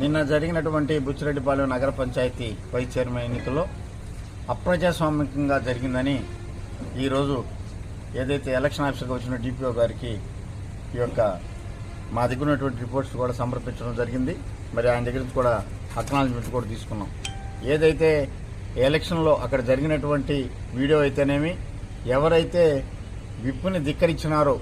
నిన్న జరిగినటువంటి బుచ్చిరెడ్డిపాలెం నగర పంచాయతీ వైస్ చైర్మన్ ఎన్నికల్లో అప్రజాస్వామికంగా జరిగిందని ఈరోజు ఏదైతే ఎలక్షన్ ఆఫీసర్గా వచ్చిన డిపిఓ గారికి ఈ యొక్క మా దగ్గర ఉన్నటువంటి రిపోర్ట్స్ కూడా సమర్పించడం జరిగింది. మరి ఆయన దగ్గర నుంచి కూడా అక్నాలజ్మెంట్ కూడా తీసుకున్నాం. ఏదైతే ఎలక్షన్లో అక్కడ జరిగినటువంటి వీడియో అయితేనేమి ఎవరైతే విప్పుని ధిక్కరించినారో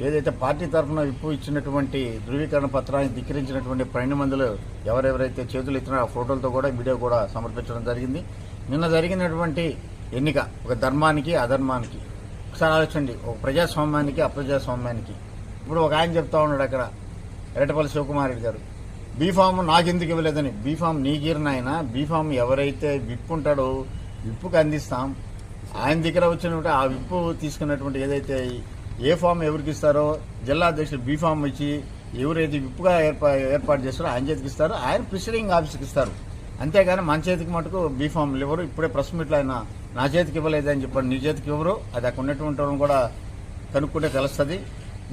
ఏదైతే పార్టీ తరఫున విప్పు ఇచ్చినటువంటి ధృవీకరణ పత్రాన్ని ధిక్కరించినటువంటి పన్నెండు మందిలో ఎవరెవరైతే చేతులు ఎత్తిన ఆ ఫోటోలతో కూడా వీడియో కూడా సమర్పించడం జరిగింది. నిన్న జరిగినటువంటి ఎన్నిక ఒక ధర్మానికి అధర్మానికి. ఒకసారి ఆలోచండి ఒక ప్రజాస్వామ్యానికి అప్రజాస్వామ్యానికి. ఇప్పుడు ఒక ఆయన చెప్తా ఉన్నాడు అక్కడ ఎరటపల్లి శివకుమార్ రెడ్డి గారు. బీఫామ్ నాకెందుకు ఇవ్వలేదని? బీఫామ్ నీగిరిన ఆయన బీఫామ్ ఎవరైతే విప్పు ఉంటాడో విప్పుకి అందిస్తాం. ఆయన దగ్గర వచ్చినటువంటి ఆ విప్పు తీసుకున్నటువంటి ఏదైతే ఏ ఫామ్ ఎవరికి ఇస్తారో జిల్లా అధ్యక్షుడు బి ఫామ్ ఇచ్చి ఎవరైతే విప్పుగా ఏర్పా ఏర్పాటు చేస్తారో ఆయన చేతికి ఇస్తారు. ఆయన ప్రిసైడింగ్ ఆఫీస్కి ఇస్తారు. అంతేగాని మన చేతికి మటుకు బీ ఫామ్లు ఇవ్వరు ఇప్పుడే ప్రెస్ మీట్లో ఆయన నా చేతికి ఇవ్వలేదని చెప్పారు నీ చేతికి ఇవ్వరు అది అక్కడ ఉన్నటువంటి కూడా కనుక్కుంటే తెలుస్తుంది.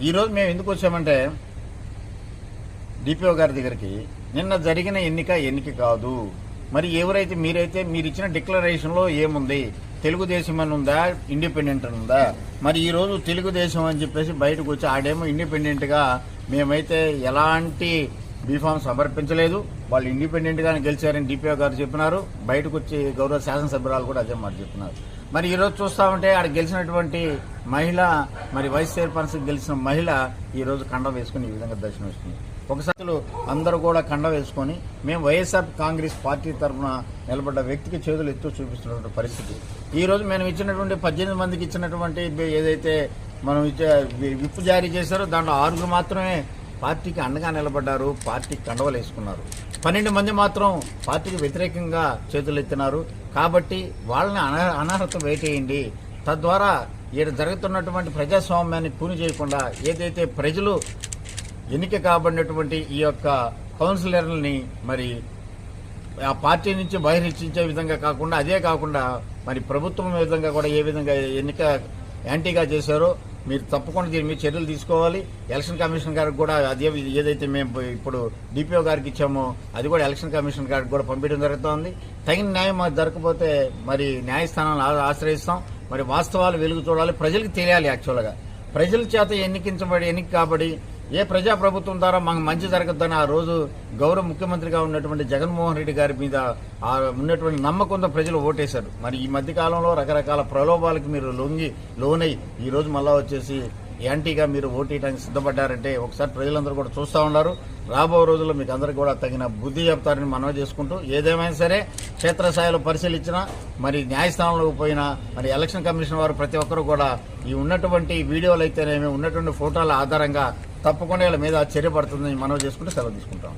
ఈరోజు మేము ఎందుకు వచ్చామంటే డిపిఓ గారి దగ్గరికి నిన్న జరిగిన ఎన్నిక ఎన్నిక కాదు. మరి ఎవరైతే మీరైతే మీరు ఇచ్చిన డిక్లరేషన్లో ఏముంది? తెలుగుదేశం అని ఉందా? ఇండిపెండెంట్ అని ఉందా? మరి ఈరోజు తెలుగుదేశం అని చెప్పేసి బయటకు వచ్చి ఆడేమో ఇండిపెండెంట్గా మేమైతే ఎలాంటి బీఫామ్ సమర్పించలేదు. వాళ్ళు ఇండిపెండెంట్గానే గెలిచారని డిపిఓ గారు చెప్పినారు. బయటకు వచ్చి గౌరవ శాసనసభ్యురాలు కూడా అదే మాట చెప్పినారు. మరి ఈరోజు చూస్తామంటే చూస్తా ఉంటే ఆడ గెలిచినటువంటి మహిళ మరి వైస్ చైర్పర్సన్ గెలిచిన మహిళ ఈ రోజు కండం వేసుకుని ఈ విధంగా దర్శనం ఇస్తుంది ఒకసారి అందరూ కూడా కండ వేసుకొని మేము వైఎస్ఆర్ కాంగ్రెస్ పార్టీ తరఫున నిలబడ్డ వ్యక్తికి చేతులు ఎత్తు చూపిస్తున్నటువంటి పరిస్థితి. ఈ రోజు మేము ఇచ్చినటువంటి పద్దెనిమిది మందికి ఇచ్చినటువంటి ఏదైతే మనం విప్పు విప్ జారీ చేశారో దాంట్లో ఆరుగురు మాత్రమే పార్టీకి అండగా నిలబడ్డారు పార్టీకి కండవలు వేసుకున్నారు. పన్నెండు మంది మాత్రం పార్టీకి వ్యతిరేకంగా చేతులు ఎత్తినారు. కాబట్టి వాళ్ళని అనర్హత వేటేయండి తద్వారా ఈడ జరుగుతున్నటువంటి ప్రజాస్వామ్యాన్ని పూని చేయకుండా ఏదైతే ప్రజలు ఎన్నిక కాబడినటువంటి ఈ యొక్క కౌన్సిలర్లని మరి ఆ పార్టీ నుంచి బహిర్హెచ్చించే విధంగా కాకుండా అదే కాకుండా మరి ప్రభుత్వం విధంగా కూడా ఏ విధంగా ఎన్నిక యాంటీగా చేశారో మీరు తప్పకుండా దీని మీద చర్యలు తీసుకోవాలి. ఎలక్షన్ కమిషన్ గారికి కూడా అదే ఏదైతే మేము ఇప్పుడు డిపిఓ గారికి ఇచ్చామో అది కూడా ఎలక్షన్ కమిషన్ గారికి కూడా పంపించడం జరుగుతోంది. తగిన న్యాయం మాకు దొరకపోతే మరి న్యాయస్థానాలను ఆశ్రయిస్తాం. మరి వాస్తవాలు వెలుగు చూడాలి. ప్రజలకు తెలియాలి యాక్చువల్గా. ప్రజల చేత ఎన్నికించబడి ఎన్నిక కాబడి ఏ ప్రజా ప్రభుత్వం ద్వారా మనకు మంచి జరగద్దని ఆ రోజు గౌరవ ముఖ్యమంత్రిగా ఉన్నటువంటి జగన్మోహన్ రెడ్డి గారి మీద ఆ ఉన్నటువంటి నమ్మకంతో ప్రజలు ఓటేశారు. మరి ఈ మధ్యకాలంలో రకరకాల ప్రలోభాలకు మీరు లొంగి లోనై ఈరోజు మళ్ళా వచ్చేసి యాంటీగా మీరు ఓటేయడానికి సిద్ధపడ్డారంటే ఒకసారి ప్రజలందరూ కూడా చూస్తూ ఉన్నారు. రాబో రోజుల్లో మీకు అందరికీ కూడా తగిన బుద్ధి చెప్తారని మనవి చేసుకుంటూ ఏదేమైనా సరే క్షేత్రస్థాయిలో పరిశీలించినా మరి న్యాయస్థానంలోకి పోయినా మరి ఎలక్షన్ కమిషన్ వారు ప్రతి ఒక్కరు కూడా ఈ ఉన్నటువంటి వీడియోలు అయితేనేమి ఉన్నటువంటి ఫోటోల ఆధారంగా తప్పకుండా వీళ్ళ మీద చర్య పడుతుందని మనవి చేసుకుంటే సెలవు తీసుకుంటాం.